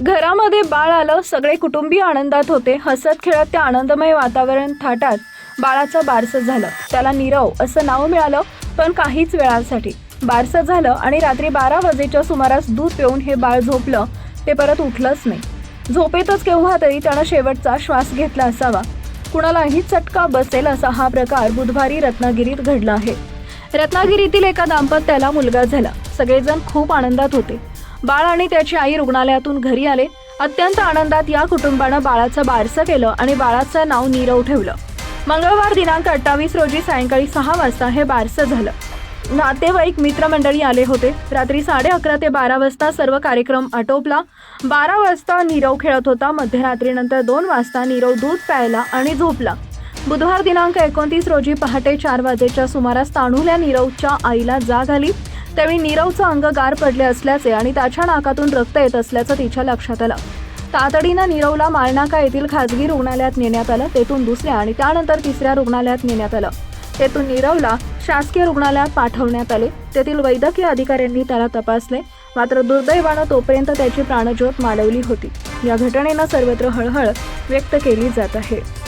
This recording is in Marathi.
घरामध्ये बाळ आलं सगळे कुटुंबीय आनंदात होते. हसत खेळत त्या आनंदमय वातावरण थाटात. बाळाचं बारसं झालं. त्याला नीरव असं नाव मिळालं पण काहीच वेळासाठी. बारसं झालं आणि रात्री बारा वाजेच्या सुमारास दूध पिऊन हे बाळ झोपलं. ते परत उठलंच नाही. झोपेतच केव्हा तरी त्यानं शेवटचा श्वास घेतला असावा. कुणालाही चटका बसेल असा हा प्रकार बुधवारी रत्नागिरीत घडला आहे. रत्नागिरीतील एका दाम्पत्याला मुलगा झाला. सगळेजण खूप आनंदात होते. बाळ आणि त्याची आई रुग्णालयातून घरी आले. अत्यंत आनंदात या कुटुंबानं बाळाचं बारसं केलं आणि बाळाचं नाव नीरव ठेवलं. मंगळवार दिनांक अठ्ठावीस रोजी सायंकाळी सहा वाजता हे बारसं झालं. नातेवाईक मित्रमंडळी आले होते. रात्री साडे अकरा ते बारा वाजता सर्व कार्यक्रम आटोपला. बारा वाजता नीरव खेळत होता. मध्यरात्रीनंतर दोन वाजता नीरव दूध प्यायला आणि झोपला. बुधवार दिनांक एकोणतीस रोजी पहाटे चार वाजेच्या सुमारास ताणुल्या नीरवच्या आईला जाग आली. त्यावेळी नीरवचं अंग गार पडले असल्याचे आणि त्याच्या नाकातून रक्त येत असल्याचं तिच्या लक्षात आलं. तातडीनं नीरवला माळनाका येथील खाजगी रुग्णालयात नेण्यात आलं तेथून दुसऱ्या आणि त्यानंतर तिसऱ्या रुग्णालयात नेण्यात आलं. तेथून नीरवला शासकीय रुग्णालयात पाठवण्यात आले. तेथील वैद्यकीय अधिकाऱ्यांनी त्याला तपासले. मात्र दुर्दैवानं तोपर्यंत त्याची प्राणज्योत मालवली होती. या घटनेनं सर्वत्र हळहळ व्यक्त केली जात आहे.